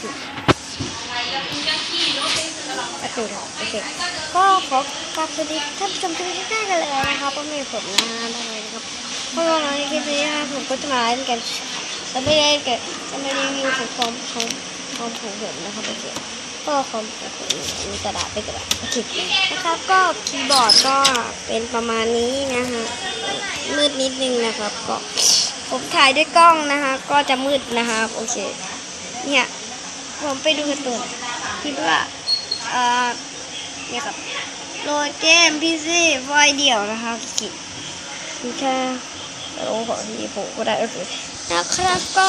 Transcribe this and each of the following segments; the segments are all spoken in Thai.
ผิดประตูครับโอเคก็ขอกราบสวัสดีท่านผู้ชมทุกท่านกันเลยนะครับก็มีผมนะฮะได้เลยนะครับเพราะว่าในคลิปนี้นะผมก็จะมาเล่นกันจะไม่ได้เกิดจะไม่รีวิวของของของของผมผมนะครับโอเคก็คอมผมมีกระดาษไปกระดาษโอเคนะครับ ก็คีย์บอร์ดก็เป็นประมาณนี้นะฮะมืดนิดนึงนะครับ ก็ผมถ่ายด้วยกล้องนะคะก็จะมืดนะครับโอเคเนี่ย ผมไปดูการ์ตูนคิดว่าเอ่อเนี่ยครับโหลดเกมพีซีไฟเดียวนะคะกิมีแค่โอ้โหที่ผมก็ได้โอเคนะครับก็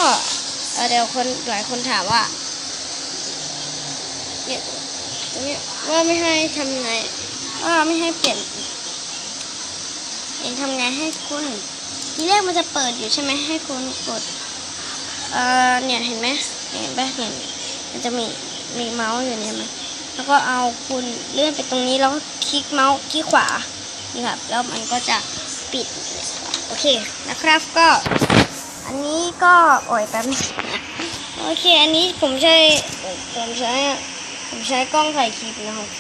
เดี๋ยวคนหลายคนถามว่าเนี่ยตรงนี้ว่าไม่ให้ทำไงว่าไม่ให้เปลี่ยนเองทำไงให้คุณทีแรกมันจะเปิดอยู่ใช่ไหมให้คุณกดเอ่อเนี่ยเห็นไหมเห็นปะเห็น มันจะมีมีเมาส์อยู่เนี่ยมันแล้วก็เอาคุณเลื่อนไปตรงนี้แล้วก็คลิกเมาส์คลิกขวานี่ครับแล้วมันก็จะปิดโอเคนะครับก็ อันนี้ก็โอ้ยแป๊บนึงโอเค อันนี้ผมใช้ผมใช้ผมใช้กล้องถ่ายคลิปนะโอเค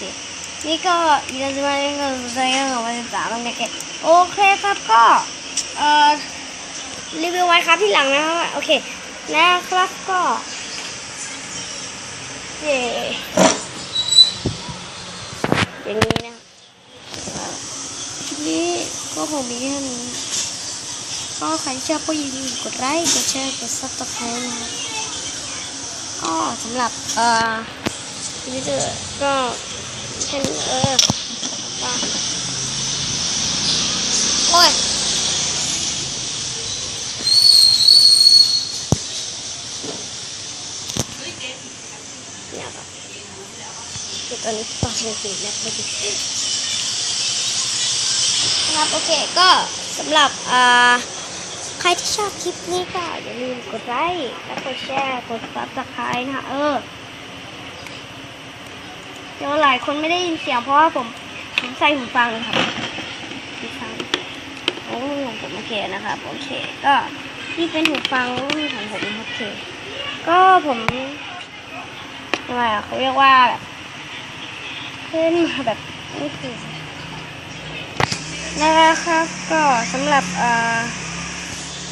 นี่ก็ยันจะมาเล่นกับใจของวันที่สามมันจะเก็บโอเคครับก็เอ่อรีวิวไว้ครับที่หลังนะครับโอเคนะครับก็ เย่อย่างนี้นะคลิปนี้ก็คงมีแค่นี้ก็ใครชอบก็อย่าลืมกดไลค์กดแชร์กดซับสไครต์นะครับก็สำหรับเอ่อวิดีโอก็แค่นี้เออโอ้ยครับ เดี๋ยวตอนนี้ปากมันติดแล้วไม่ติดนะครับโอเคก็สำหรับอ่าใครที่ชอบคลิปนี้ก็อย่าลืมกดไลค์และกดแชร์กดซับสไครต์นะคะเออเดี๋ยวหลายคนไม่ได้ยินเสียงเพราะว่าผมผมใส่หูฟังเลยครับหูฟังโอ้ผมโอเคนะครับโอเค ก็นี่เป็นหูฟังของผมโอเค ก็ผมทำไมอะเขาเรียกว่าแบบ ขึ้นมาแบบนี่คือนะครับก็สำหรับ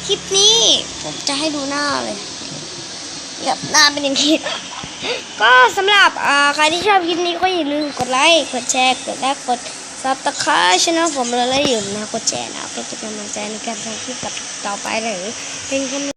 คลิปนี้ผมจะให้ดูหน้าเลยแบบหน้าเป็นอย่างนี้ก็สำหรับใครที่ชอบคลิปนี้ก็อย่าลืมกดไลค์กดแชร์กดและกดซับสไคร์ช่องผมเลยและอย่าลืมนะกดแชร์นะเพื่อเป็นกำลังใจในการทำคลิปต่อไปหรือเป็นกำลัง